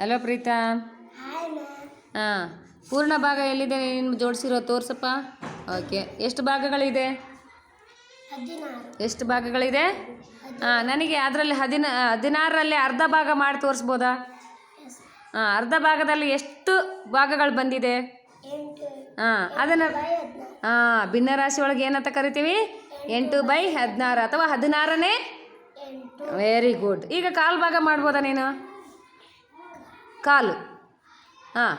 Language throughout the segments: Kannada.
ಹಲೋ ಪ್ರೀತಾ. ಹಾಂ ಪೂರ್ಣ ಭಾಗ ಎಲ್ಲಿದೆ ನೀನು ಜೋಡಿಸಿರೋ ತೋರ್ಸಪ್ಪ? ಓಕೆ ಎಷ್ಟು ಭಾಗಗಳಿದೆ? ಎಷ್ಟು ಭಾಗಗಳಿದೆ? ಹಾಂ ನನಗೆ ಅದರಲ್ಲಿ ಹದಿನ ಹದಿನಾರರಲ್ಲಿ ಅರ್ಧ ಭಾಗ ಮಾಡಿ ತೋರಿಸ್ಬೋದಾ? ಹಾಂ ಅರ್ಧ ಭಾಗದಲ್ಲಿ ಎಷ್ಟು ಭಾಗಗಳು ಬಂದಿದೆ? ಹಾಂ ಅದನ್ನು ಹಾಂ ಭಿನ್ನರಾಶಿ ಒಳಗೆ ಏನಂತ ಕರಿತೀವಿ? ಎಂಟು ಬೈ ಹದಿನಾರು ಅಥವಾ ಹದಿನಾರನೇ? ವೆರಿ ಗುಡ್ ಈಗ ಕಾಲು ಭಾಗ ಮಾಡ್ಬೋದಾ ನೀನು? ಕಾಲು. ಹಾಂ.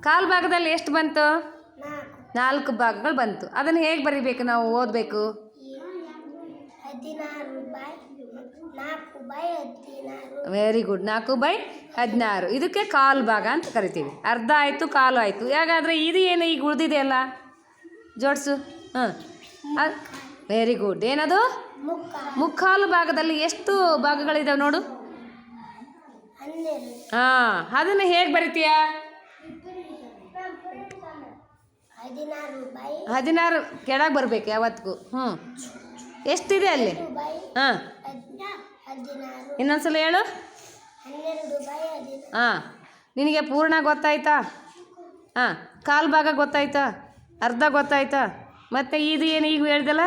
ಕಾಲು ಭಾಗದಲ್ಲಿ ಎಷ್ಟು ಬಂತು? ನಾಲ್ಕು ಭಾಗಗಳು ಬಂತು. ಅದನ್ನು ಹೇಗೆ ಬರಿಬೇಕು ನಾವು ಓದಬೇಕು? ವೆರಿ ಗುಡ್ ನಾಲ್ಕು ಬೈ ಹದಿನಾರು. ಇದಕ್ಕೆ ಕಾಲು ಭಾಗ ಅಂತ ಕರಿತೀವಿ. ಅರ್ಧ ಆಯಿತು ಕಾಲು ಆಯಿತು. ಯಾಕಾದರೆ ಇದು ಏನು ಈಗ ಉಳಿದಿದೆಯಲ್ಲ ಜೋಡಿಸು. ಹಾಂ. ವೆರಿ ಗುಡ್ ಏನದು? ಮುಕ್ಕ ಮುಕ್ಕಾಲು ಭಾಗದಲ್ಲಿ ಎಷ್ಟು ಭಾಗಗಳಿದಾವೆ ನೋಡು. ಹಾಂ, ಅದನ್ನ ಹೇಗೆ ಬರಿತೀಯಾ? ಹದಿನಾರು ಕೆಳಗೆ ಬರಬೇಕು ಯಾವತ್ತಿಗೂ. ಹ್ಞೂ ಎಷ್ಟಿದೆ ಅಲ್ಲಿ? ಹಾಂ. ಇನ್ನೊಂದ್ಸಲ ಹೇಳು. ಹಾ. ನಿನಗೆ ಪೂರ್ಣ ಗೊತ್ತಾಯ್ತಾ? ಹಾಂ. ಕಾಲು ಭಾಗ ಗೊತ್ತಾಯ್ತಾ? ಅರ್ಧ ಗೊತ್ತಾಯ್ತಾ? ಮತ್ತು ಇದು ಏನು ಈಗ ಹೇಳ್ದಲ್ಲ?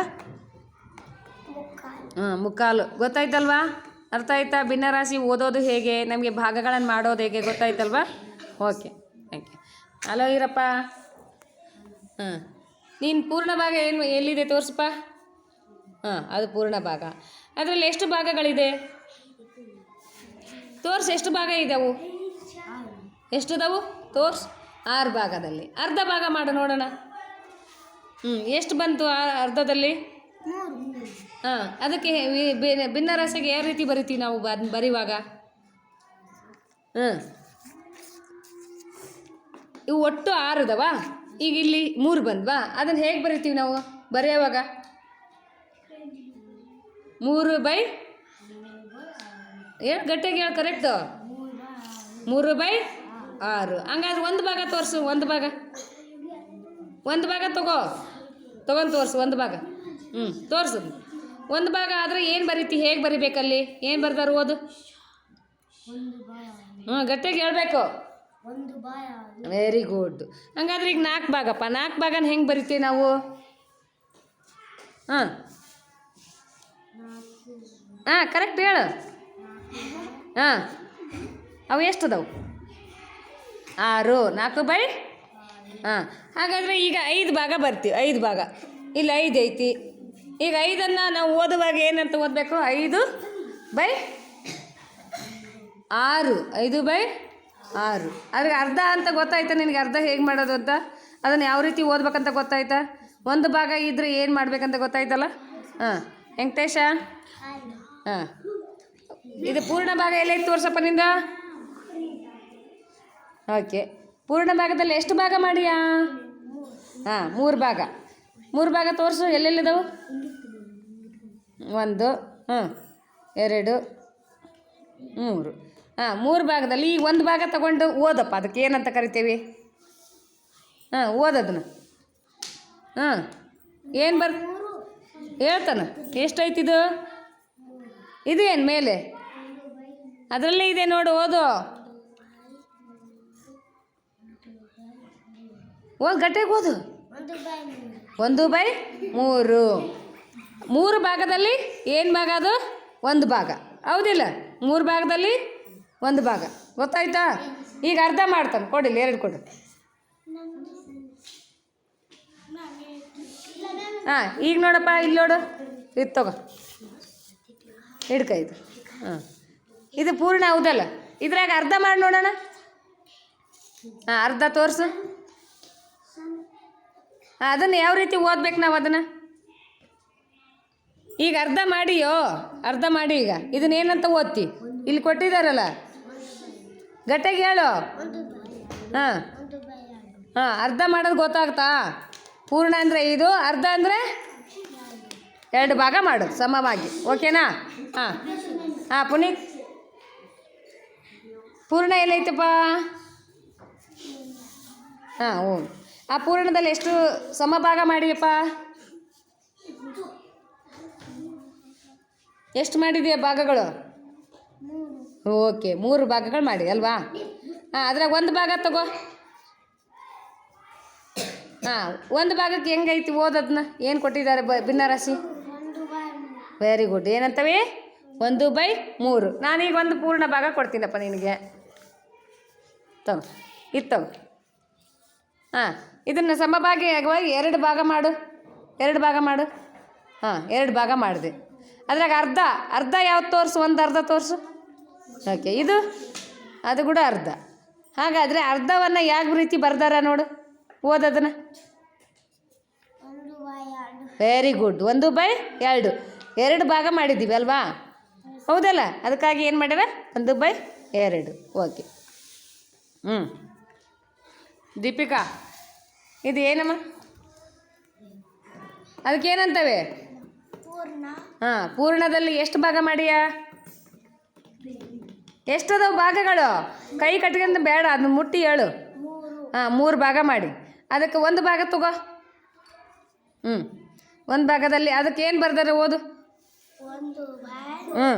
ಹಾಂ ಮುಕ್ಕಾಲು. ಗೊತ್ತಾಯ್ತಲ್ವಾ? ಅರ್ಥ ಆಯ್ತಾ? ಭಿನ್ನರಾಶಿ ಓದೋದು ಹೇಗೆ? ನಮಗೆ ಭಾಗಗಳನ್ನು ಮಾಡೋದು ಹೇಗೆ? ಗೊತ್ತಾಯ್ತಲ್ವಾ? ಓಕೆ ಥ್ಯಾಂಕ್ ಯು ಹಲೋ ಇರಪ್ಪ ಹಾಂ. ನೀನು ಪೂರ್ಣ ಭಾಗ ಏನು ಎಲ್ಲಿದೆ ತೋರಿಸಪ್ಪ ಹಾಂ, ಅದು ಪೂರ್ಣ ಭಾಗ. ಅದರಲ್ಲಿ ಎಷ್ಟು ಭಾಗಗಳಿದೆ? ತೋರ್ಸು, ಎಷ್ಟು ಭಾಗ ಇದಾವು? ಎಷ್ಟು ಇದಾವು ತೋರ್ಸು. ಆರು ಭಾಗದಲ್ಲಿ. ಅರ್ಧ ಭಾಗ ಮಾಡು, ನೋಡೋಣ. ಹ್ಞೂ ಎಷ್ಟು ಬಂತು ಅರ್ಧದಲ್ಲಿ? ಹಾಂ. ಅದಕ್ಕೆ ಭಿನ್ನ ರಸಗೆ ಭಿನ್ನರಾಶಿಗೆ ಯಾವ ರೀತಿ ಬರಿತೀವಿ ನಾವು ಬರೆಯುವಾಗ ಹಾಂ. ಇವು ಒಟ್ಟು ಆರು ಇದಾವ ಈಗ ಇಲ್ಲಿ ಮೂರು ಬಂದ್ವಾ? ಅದನ್ನು ಹೇಗೆ ಬರಿತೀವಿ ನಾವು ಬರೆಯುವಾಗ? ಮೂರು ಬೈ ಏನು ಗಟ್ಟಿಯಾಗಿ ಹೇಳಿ ಕರೆಕ್ಟು ಮೂರು ಬೈ ಆರು. ಹಂಗಾದ್ರೆ ಒಂದು ಭಾಗ ತೋರಿಸು ಒಂದು ಭಾಗ. ಒಂದು ಭಾಗ ತಗೋ. ತಗೊಂಡು ತೋರಿಸು ಒಂದು ಭಾಗ. ಹ್ಞೂ ತೋರಿಸು. ಒಂದು ಭಾಗ ಆದರೆ ಏನು ಬರೀತಿ? ಹೇಗೆ ಬರಿಬೇಕಲ್ಲಿ? ಏನು ಬರ್ದಾರು ಓದು? ಹ್ಞೂ ಗಟ್ಟಿಗೆ ಹೇಳ್ಬೇಕು. ವೆರಿ ಗುಡ್ ಹಂಗಾದ್ರೆ ಈಗ ನಾಲ್ಕು ಭಾಗಪ್ಪ. ನಾಲ್ಕು ಭಾಗನ ಹೆಂಗೆ ಬರಿತೀವಿ ನಾವು? ಹಾಂ. ಹಾಂ ಕರೆಕ್ಟ್ ಹೇಳು. ಹಾಂ. ಅವು ಎಷ್ಟು ಅದಾವು ಆರು. ನಾಲ್ಕು ಬೈ? ಹಾಂ. ಹಾಗಾದರೆ ಈಗ ಐದು ಭಾಗ ಬರ್ತೀವಿ ಐದು ಭಾಗ. ಇಲ್ಲಿ ಐದು ಐತಿ. ಈಗ ಐದನ್ನು ನಾವು ಓದುವಾಗ ಏನಂತ ಓದಬೇಕು? ಐದು ಬೈ ಆರು. ಐದು ಬೈ ಆರು. ಅದ್ರಿಗೆ ಅರ್ಧ ಅಂತ ಗೊತ್ತಾಯ್ತಾ ನಿನಗೆ? ಅರ್ಧ ಹೇಗೆ ಮಾಡೋದು ಅಂತ? ಅದನ್ನು ಯಾವ ರೀತಿ ಓದ್ಬೇಕಂತ ಗೊತ್ತಾಯ್ತಾ? ಒಂದು ಭಾಗ ಇದ್ರೆ ಏನು ಮಾಡ್ಬೇಕಂತ ಗೊತ್ತಾಯ್ತಲ್ಲ? ಹಾಂ. ವೆಂಕಟೇಶ? ಹಾಂ. ಇದು ಪೂರ್ಣ ಭಾಗ ಎಲ್ಲೈತೆ ತೋರ್ಸಪ್ಪ ನಿಂದ? ಓಕೆ. ಪೂರ್ಣ ಭಾಗದಲ್ಲಿ ಎಷ್ಟು ಭಾಗ ಮಾಡಿಯಾ? ಹಾಂ, ಮೂರು ಭಾಗ. ಮೂರು ಭಾಗ ತೋರಿಸು. ಎಲ್ಲೆಲ್ಲಿದಾವು? ಒಂದು ಹ್ಞೂ ಎರಡು ಮೂರು. ಹಾಂ ಮೂರು ಭಾಗದಲ್ಲಿ ಈ ಒಂದು ಭಾಗ ತಗೊಂಡು ಓದಪ್ಪ. ಅದಕ್ಕೆ ಏನಂತ ಕರಿತೀವಿ? ಹಾಂ ಓದೋದನ್ನ ಹಾಂ ಏನು ಬರ್ ಹೇಳ್ತಾನ. ಎಷ್ಟೈತಿದು ಇದು? ಏನು ಮೇಲೆ? ಅದರಲ್ಲೇ ಇದೆ ನೋಡು ಓದು. ಓದು ಗಟ್ಟೆಗೆ ಓದು. ಒಂದು ಬೈ ಮೂರು. ಮೂರು ಭಾಗದಲ್ಲಿ ಏನು ಭಾಗ ಅದು? ಒಂದು ಭಾಗ. ಹೌದಿಲ್ಲ. ಮೂರು ಭಾಗದಲ್ಲಿ ಒಂದು ಭಾಗ. ಗೊತ್ತಾಯ್ತಾ? ಈಗ ಅರ್ಧ ಮಾಡ್ತಾನೆ. ಕೊಡಿಲ್ಲ ಎರಡು ಕೊಡು. ಹಾಂ ಈಗ ನೋಡಪ್ಪ ಇಲ್ಲಿ ನೋಡು. ಇದು ತಗೋ. ಹಿಡ್ಕ ಇದು. ಹಾಂ. ಇದು ಪೂರ್ಣ ಹೌದಲ್ಲ? ಇದ್ರಾಗ ಅರ್ಧ ಮಾಡಿ ನೋಡೋಣ. ಹಾಂ ಅರ್ಧ ತೋರಿಸು. ಹಾಂ ಅದನ್ನು ಯಾವ ರೀತಿ ಓದ್ಬೇಕು ನಾವು ಅದನ್ನು? ಈಗ ಅರ್ಧ ಮಾಡಿಯೋ, ಅರ್ಧ ಮಾಡಿ ಈಗ. ಇದನ್ನ ಏನಂತ ಓದ್ತಿ? ಇಲ್ಲಿ ಕೊಟ್ಟಿದ್ದಾರಲ್ಲ? ಗಟ್ಟಿಗೆ ಹೇಳು. ಹಾಂ. ಹಾಂ, ಅರ್ಧ ಮಾಡೋದು ಗೊತ್ತಾಗ್ತಾ? ಪೂರ್ಣ ಅಂದರೆ ಇದು, ಅರ್ಧ ಅಂದರೆ ಎರಡು ಭಾಗ ಮಾಡು, ಸಮವಾಗಿ. ಓಕೆನಾ? ಹಾಂ. ಹಾಂ, ಪುನೀತ್. ಪೂರ್ಣ ಎಲ್ಲೈತಪ್ಪ? ಹಾಂ ಹ್ಞೂ ಆ ಪೂರ್ಣದಲ್ಲಿ ಎಷ್ಟು ಸಮಭಾಗ ಮಾಡಿಯಪ್ಪ? ಎಷ್ಟು ಮಾಡಿದೆಯಾ ಭಾಗಗಳು? ಓಕೆ, ಮೂರು ಭಾಗಗಳು ಮಾಡಿ, ಅಲ್ವಾ? ಹಾಂ ಅದ್ರಾಗ ಒಂದು ಭಾಗ ತಗೋ. ಹಾಂ ಒಂದು ಭಾಗಕ್ಕೆ ಹೆಂಗೈತಿ ಓದೋದನ್ನ ಏನು ಕೊಟ್ಟಿದ್ದಾರೆ ಬ, ಭಿನ್ನರಾಶಿ? ವೆರಿ ಗುಡ್ ಏನಂತವೆ? ಒಂದು ಬೈ ಮೂರು. ನಾನೀಗ ಒಂದು ಪೂರ್ಣ ಭಾಗ ಕೊಡ್ತೀನಪ್ಪ ನಿನಗೆ. ತಗೋ ಇತ್ತು ತಗೋ. ಹಾಂ ಇದನ್ನು ಸಮಭಾಗಿಯಾಗುವಾಗಿ ಎರಡು ಭಾಗ ಮಾಡು. ಎರಡು ಭಾಗ ಮಾಡು. ಹಾಂ ಎರಡು ಭಾಗ ಮಾಡಿದೆ. ಅದ್ರಾಗ ಅರ್ಧ ಅರ್ಧ ಯಾವ್ದು ತೋರಿಸು? ಒಂದು ಅರ್ಧ ತೋರಿಸು? ಓಕೆ ಇದು? ಅದು ಕೂಡ ಅರ್ಧ. ಹಾಗಾದರೆ ಅರ್ಧವನ್ನು ಯಾವ ರೀತಿ ಬರ್ದಾರ ನೋಡು ಓದೋದನ್ನ. ವೆರಿ ಗುಡ್ ಒಂದು ಬೈ ಎರಡು. ಎರಡು ಭಾಗ ಮಾಡಿದ್ದೀವಿ ಅಲ್ವಾ? ಹೌದಲ್ಲ? ಅದಕ್ಕಾಗಿ ಏನು ಮಾಡ್ಯಾರ? ಒಂದು ಬೈ ಎರಡು. ಓಕೆ. ಹ್ಞೂ ದೀಪಿಕಾ ಇದು ಏನಮ್ಮ ಅದಕ್ಕೇನಂತವೆ? ಹಾಂ ಪೂರ್ಣದಲ್ಲಿ ಎಷ್ಟು ಭಾಗ ಮಾಡಿಯಾ? ಎಷ್ಟದವು ಭಾಗಗಳು? ಕೈ ಕಟ್ಕೊಂಡು ಬೇಡ ಅದನ್ನ ಮುಟ್ಟಿ ಹೇಳು ಹಾಂ ಮೂರು ಭಾಗ ಮಾಡಿ. ಅದಕ್ಕೆ ಒಂದು ಭಾಗ ತಗೋ. ಹ್ಞೂ ಒಂದು ಭಾಗದಲ್ಲಿ ಅದಕ್ಕೆ ಏನು ಬರ್ದಾರೆ ಓದು? ಹ್ಞೂ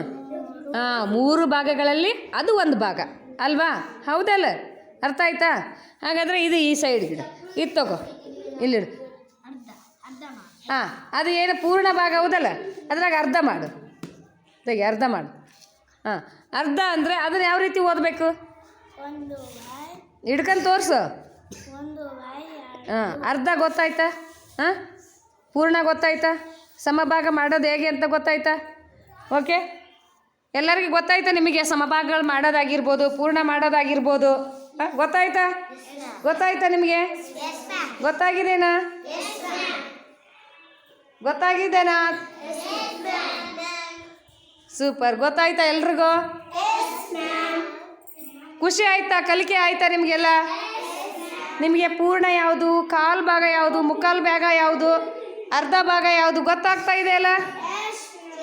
ಹಾಂ ಮೂರು ಭಾಗಗಳಲ್ಲಿ ಅದು ಒಂದು ಭಾಗ. ಅಲ್ವಾ? ಹೌದಲ್ಲ? ಅರ್ಥ ಆಯ್ತಾ? ಹಾಗಾದ್ರೆ ಇದು ಈ ಸೈಡ್ ಗಿಡ ಇದು ತಗೋ. ಇಲ್ಲಿಡು ಹಾಂ ಅದು ಏನು ಪೂರ್ಣ ಭಾಗ ಹೌದಲ್ಲ? ಅದ್ರಾಗ ಅರ್ಧ ಮಾಡು. ತೆಗಿ ಅರ್ಧ ಮಾಡು. ಹಾಂ ಅರ್ಧ ಅಂದರೆ ಅದನ್ನು ಯಾವ ರೀತಿ ಓದಬೇಕು? ಹಿಡ್ಕೊಂಡು ತೋರಿಸು. ಹಾಂ ಅರ್ಧ ಗೊತ್ತಾಯ್ತಾ? ಹಾಂ ಪೂರ್ಣ ಗೊತ್ತಾಯ್ತಾ? ಸಮಭಾಗ ಮಾಡೋದು ಹೇಗೆ ಅಂತ ಗೊತ್ತಾಯ್ತಾ? ಓಕೆ? ಎಲ್ಲರಿಗೂ ಗೊತ್ತಾಯ್ತಾ ನಿಮಗೆ ಸಮಭಾಗಗಳು ಮಾಡೋದಾಗಿರ್ಬೋದು ಪೂರ್ಣ ಮಾಡೋದಾಗಿರ್ಬೋದು? ಹಾಂ ಗೊತ್ತಾಯ್ತಾ? ಗೊತ್ತಾಯ್ತಾ ನಿಮಗೆ? ಗೊತ್ತಾಗಿದೆನಾ? ಗೊತ್ತಾಗಿದೆನಾ ಸೂಪರ್. ಗೊತ್ತಾಯ್ತಾ ಎಲ್ರಿಗೂ? ಖುಷಿ ಆಯ್ತಾ? ಕಲಿಕೆ ಆಯ್ತಾ ನಿಮಗೆಲ್ಲ? ನಿಮಗೆ ಪೂರ್ಣ ಯಾವುದು, ಕಾಲು ಭಾಗ ಯಾವುದು ಮುಕ್ಕಾಲು ಭಾಗ ಯಾವುದು, ಅರ್ಧ ಭಾಗ ಯಾವುದು ಗೊತ್ತಾಗ್ತಾ ಇದೆ ಅಲ್ಲ?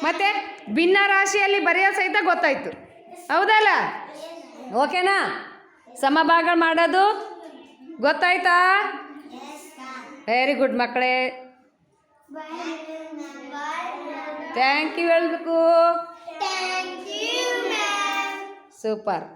ಮತ್ತೆ ಭಿನ್ನ ರಾಶಿಯಲ್ಲಿ ಬರೆಯೋ ಸಹಿತ ಗೊತ್ತಾಯ್ತು. ಹೌದಲ್ಲ? ಓಕೆನಾ? ಸಮಭಾಗ ಮಾಡೋದು ಗೊತ್ತಾಯ್ತಾ? ವೆರಿ ಗುಡ್ ಮಕ್ಕಳೇ. ಥ್ಯಾಂಕ್ ಯು ಹೇಳ್ಬೇಕು. Thank you ma'am super